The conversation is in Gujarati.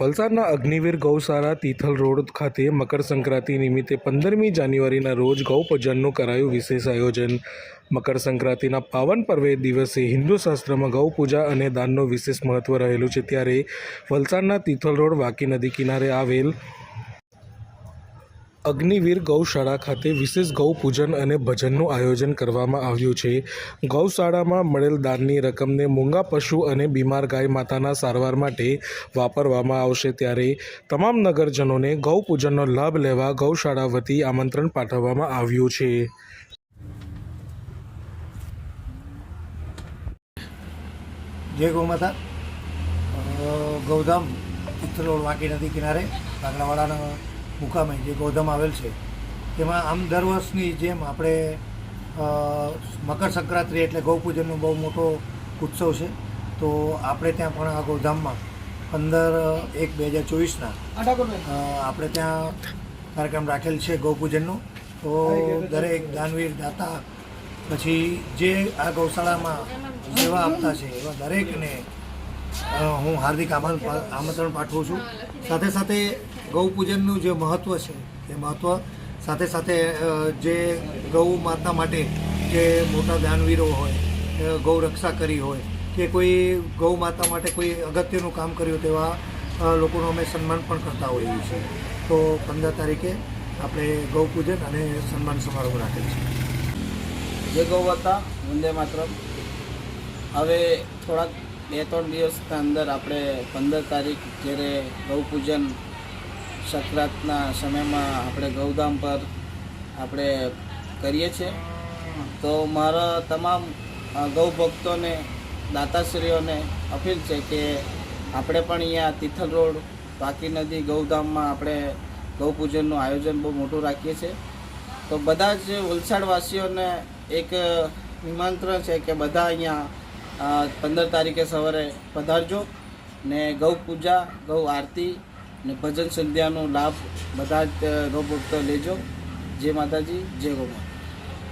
વલસાડના અગ્નિવીર ગૌશાળા તિથલ રોડ ખાતે મકર સંક્રાંતિ નિમિત્તે પંદરમી જાન્યુઆરીના રોજ ગૌપૂજનનું કરાયું વિશેષ આયોજન. મકર સંક્રાંતિના પાવન પર્વે દિવસે હિન્દુ શાસ્ત્રમાં ગૌ પૂજા અને દાનનું વિશેષ મહત્વ રહેલું છે. ત્યારે વલસાડના તિથલ રોડ વાકી નદી કિનારે આવેલ અગ્નિવીર ગૌશાળા ખાતે વિશેષ ગૌ પૂજન અને ભજનનું આયોજન કરવામાં આવ્યું છે. ગૌશાળામાં મળેલ દાનની રકમને મૂંગા પશુ અને બીમાર ગાય માતાના સારવાર માટે વાપરવામાં આવશે ત્યારે તમામ નગરજનોને ગૌ પૂજનનો લાભ લેવા ગૌશાળા વતી આમંત્રણ પાઠવવામાં આવ્યું છે. જય ગૌમાતા ગૌધામ તિથલોડ વાંકી નદી કિનારે કાગડાવાડાના મુકામે જે ગૌધામ આવેલ છે તેમાં આમ દર વર્ષની જેમ આપણે મકર સંક્રાંતિ એટલે ગૌપૂજનનો બહુ મોટો ઉત્સવ છે. તો આપણે ત્યાં પણ આ ગૌધામમાં પંદર એક બે હજાર ચોવીસના આપણે ત્યાં કાર્યક્રમ રાખેલ છે ગૌપૂજનનો તો દરેક દાનવીર દાતા પછી જે આ ગૌશાળામાં સેવા આપતા છે એવા દરેકને હું હાર્દિક આમંત્રણ પાઠવું છું. સાથે સાથે ગૌ પૂજનનું જે મહત્ત્વ છે, એ મહત્ત્વ સાથે સાથે જે ગૌ માતા માટે જે મોટા દાનવીરો હોય ગૌ રક્ષા કરી હોય, કે કોઈ ગૌ માતા માટે કોઈ અગત્યનું કામ કર્યું તેવા લોકોનું અમે સન્માન પણ કરતા હોઈએ છીએ. તો પંદર તારીખે આપણે ગૌ પૂજન અને સન્માન સમારોહ રાખેલ છે જે ગૌ હતા વંદે માત્ર હવે થોડાક બે ત્રણ દિવસના અંદર આપણે પંદર તારીખ જ્યારે ગૌપૂજન સંક્રાંતના સમયમાં આપણે ગૌધામ પર આપણે કરીએ છીએ, તો મારા તમામ ગૌ ભક્તોને દાતાશ્રીઓને અપીલ છે કે આપણે પણ અહીંયા તિથલ રોડ વાકી નદી ગૌધામમાં આપણે ગૌપૂજનનું આયોજન બહુ મોટું રાખીએ છીએ. તો બધા જ વલસાડવાસીઓને એક નિમંત્રણ છે કે બધા અહીંયા પંદર તારીખે સવારે પધારજો ને ગૌ પૂજા, ગૌ આરતી ને ભજન સંધ્યાનો લાભ બધા જ ગૌ ભક્તો લેજો. જય માતાજી, જય ગૌ માતા.